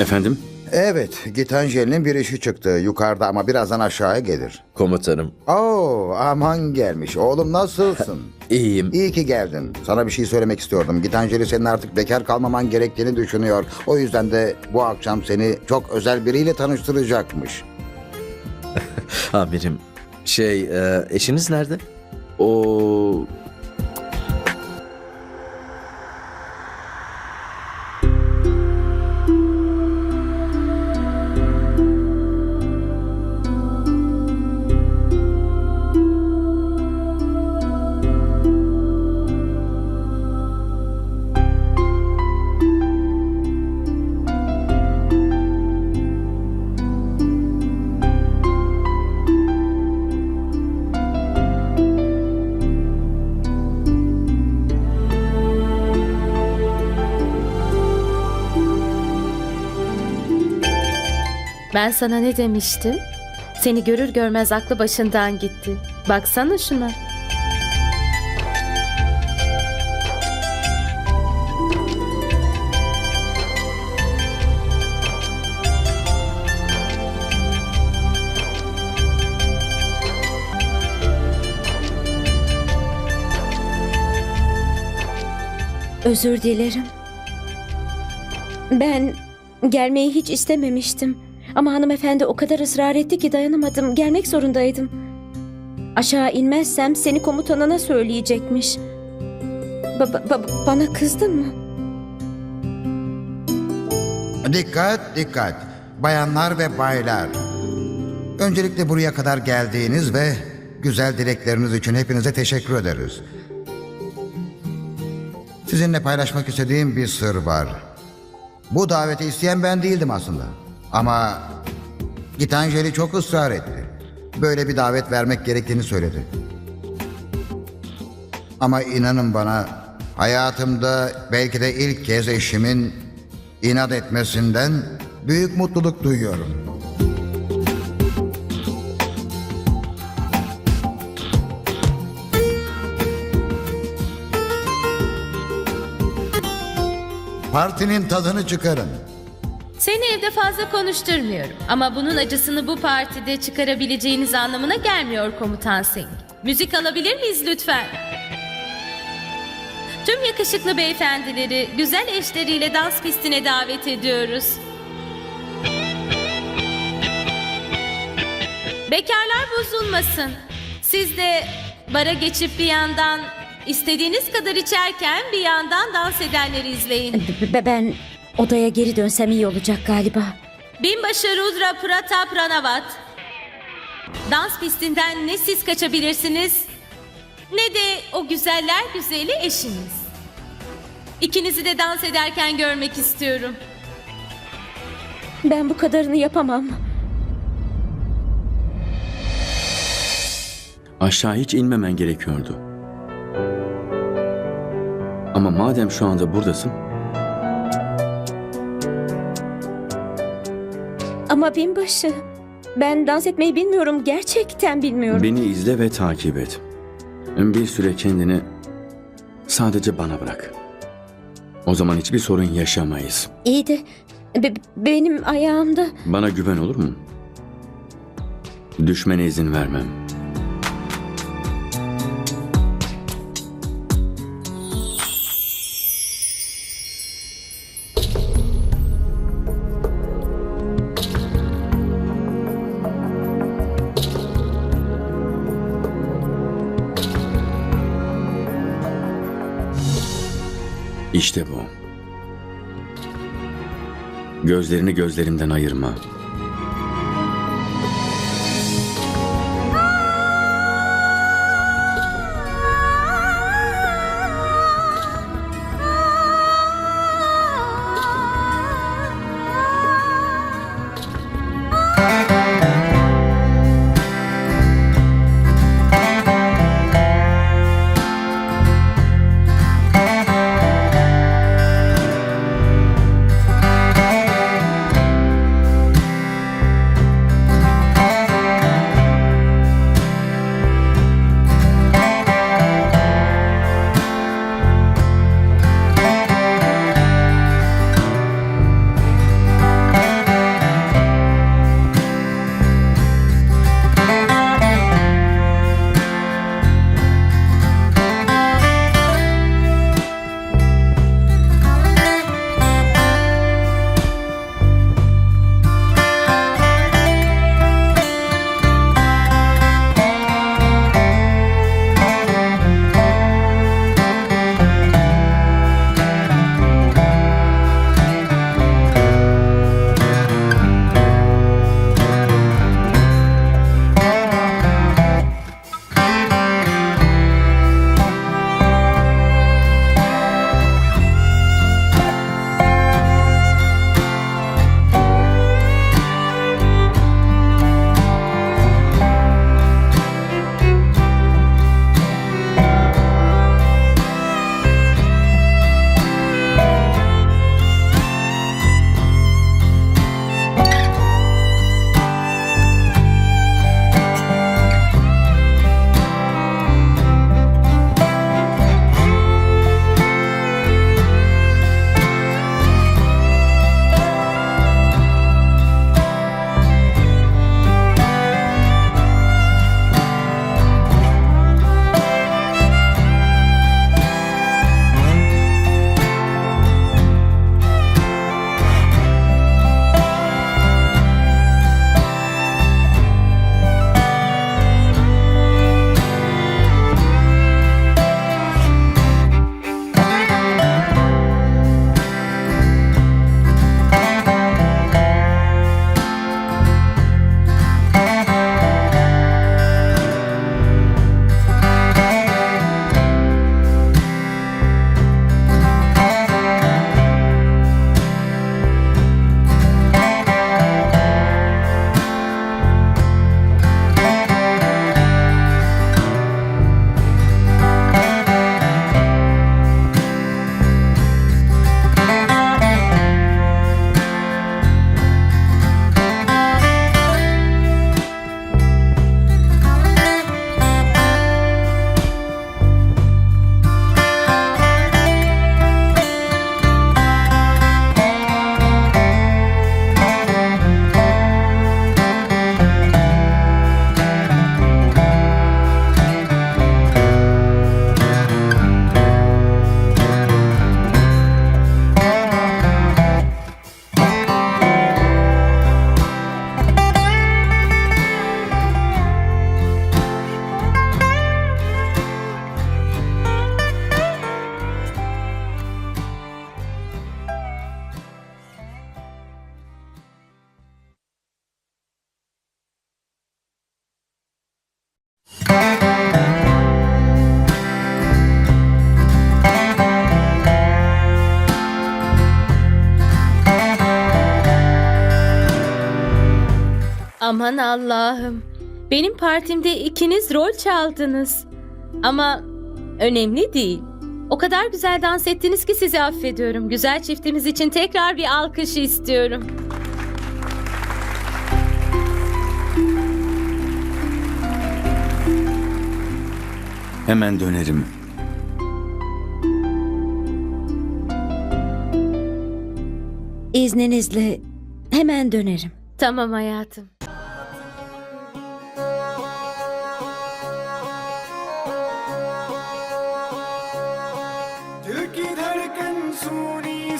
Efendim? Evet, Gitanjeli'nin bir işi çıktı. Yukarıda ama birazdan aşağıya gelir. Komutanım, Oo, aman gelmiş. Oğlum nasılsın? iyiyim. İyi ki geldin. Sana bir şey söylemek istiyordum. Gitanjeli senin artık bekar kalmaman gerektiğini düşünüyor. O yüzden de bu akşam seni çok özel biriyle tanıştıracakmış. Amirim, şey, e, eşiniz nerede? O... Ben sana ne demiştim? Seni görür görmez aklı başından gitti. Baksana şuna. Özür dilerim. Ben gelmeyi hiç istememiştim. Ama hanımefendi o kadar ısrar etti ki dayanamadım. Gelmek zorundaydım. Aşağı inmezsem seni komutanına söyleyecekmiş. Ba- ba- ba- bana kızdın mı? Dikkat, dikkat. Bayanlar ve baylar. Öncelikle buraya kadar geldiğiniz ve güzel dilekleriniz için hepinize teşekkür ederiz. Sizinle paylaşmak istediğim bir sır var. Bu daveti isteyen ben değildim aslında. Ama Gitanjeli çok ısrar etti. Böyle bir davet vermek gerektiğini söyledi. Ama inanın bana hayatımda belki de ilk kez eşimin inat etmesinden büyük mutluluk duyuyorum. Partinin tadını çıkarın. Seni evde fazla konuşturmuyorum. Ama bunun acısını bu partide çıkarabileceğiniz anlamına gelmiyor Komutan Singh. Müzik alabilir miyiz lütfen? Tüm yakışıklı beyefendileri güzel eşleriyle dans pistine davet ediyoruz. Bekarlar bozulmasın. Siz de bara geçip bir yandan istediğiniz kadar içerken bir yandan dans edenleri izleyin. Ben odaya geri dönsem iyi olacak galiba. Binbaşı Rudra Pratap Ranavat. Dans pistinden ne siz kaçabilirsiniz ne de o güzeller güzeli eşiniz. İkinizi de dans ederken görmek istiyorum. Ben bu kadarını yapamam. Aşağı hiç inmemen gerekiyordu. Ama madem şu anda buradasın, Ama binbaşı, ben dans etmeyi bilmiyorum. Gerçekten bilmiyorum. beni izle ve takip et. Bir süre kendini sadece bana bırak. O zaman hiçbir sorun yaşamayız. İyi de be- benim ayağımda... Bana güven olur mu? Düşmene izin vermem. İşte bu. Gözlerini gözlerimden ayırma. Aman Allah'ım. Benim partimde ikiniz rol çaldınız. Ama önemli değil. O kadar güzel dans ettiniz ki sizi affediyorum. Güzel çiftimiz için tekrar bir alkış istiyorum. Hemen dönerim. İzninizle hemen dönerim. Tamam hayatım.